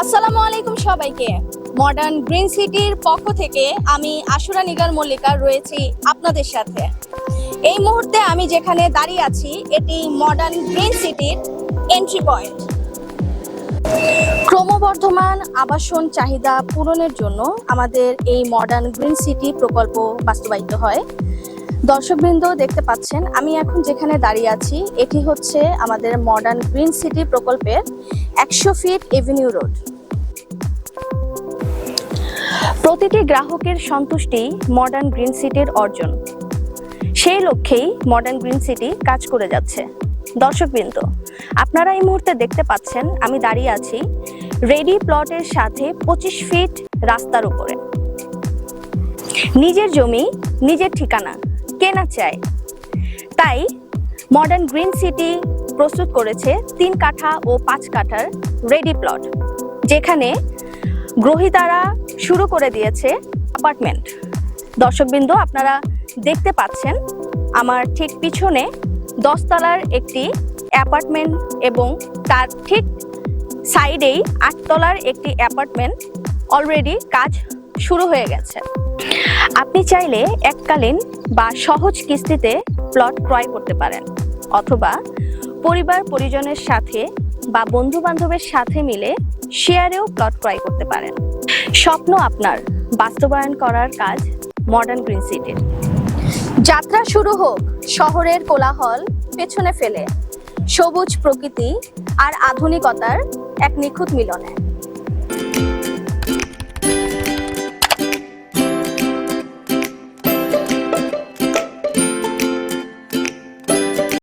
আসসালামু আলাইকুম সবাইকে। মডার্ন গ্রিন সিটির পক্ষ থেকে আমি আশুরা নিগার মল্লিকা রয়েছি আপনাদের সাথে। এই মুহূর্তে আমি যেখানে দাঁড়িয়ে আছি, এটি মডার্ন গ্রিন সিটির এন্ট্রি পয়েন্ট ক্রমবর্ধমান আবাসন চাহিদা পূরণের জন্য আমাদের এই মডার্ন গ্রিন সিটি প্রকল্প বাস্তবায়িত হয়। দর্শকবৃন্দ দেখতে পাচ্ছেন, আমি এখন যেখানে দাঁড়িয়ে আছি, এটি হচ্ছে আমাদের মডার্ন গ্রিন সিটি প্রকল্পের একশো ফিট এভিনিউ রোড প্রতিটি গ্রাহকের সন্তুষ্টি মডার্ন গ্রিন সিটির অর্জন। সেই লক্ষ্যেই মডার্ন গ্রিন সিটি কাজ করে যাচ্ছে। দর্শকবৃন্দ, আপনারা এই মুহূর্তে দেখতে পাচ্ছেন, আমি দাঁড়িয়ে আছি রেডি প্লটের সাথে পঁচিশ ফিট রাস্তার উপরে। নিজের জমি, নিজের ঠিকানা কেনা চায় তাই মডার্ন গ্রিন সিটি প্রস্তুত করেছে তিন কাঠা ও পাঁচ কাঠার রেডি প্লট যেখানে গ্রহীতারা শুরু করে দিয়েছে অ্যাপার্টমেন্ট দর্শকবৃন্দ, আপনারা দেখতে পাচ্ছেন আমার ঠিক পিছনে দশতলার একটি অ্যাপার্টমেন্ট এবং তার ঠিক সাইডেই আটতলার একটি অ্যাপার্টমেন্ট অলরেডি কাজ শুরু হয়ে গেছে। আপনি চাইলে এককালীন বা সহজ কিস্তিতে প্লট ক্রয় করতে পারেন, অথবা পরিবার পরিজনের সাথে বা বন্ধু বান্ধবের সাথে মিলে শেয়ারেও প্লট ক্রয় করতে পারেন। স্বপ্ন আপনার বাস্তবায়ন করার কাজ মডার্ন গ্রিন সিটির। যাত্রা শুরু হোক, শহরের কোলাহল পেছনে ফেলে। সবুজ প্রকৃতি আর আধুনিকতার এক নিখুঁত মিলনে।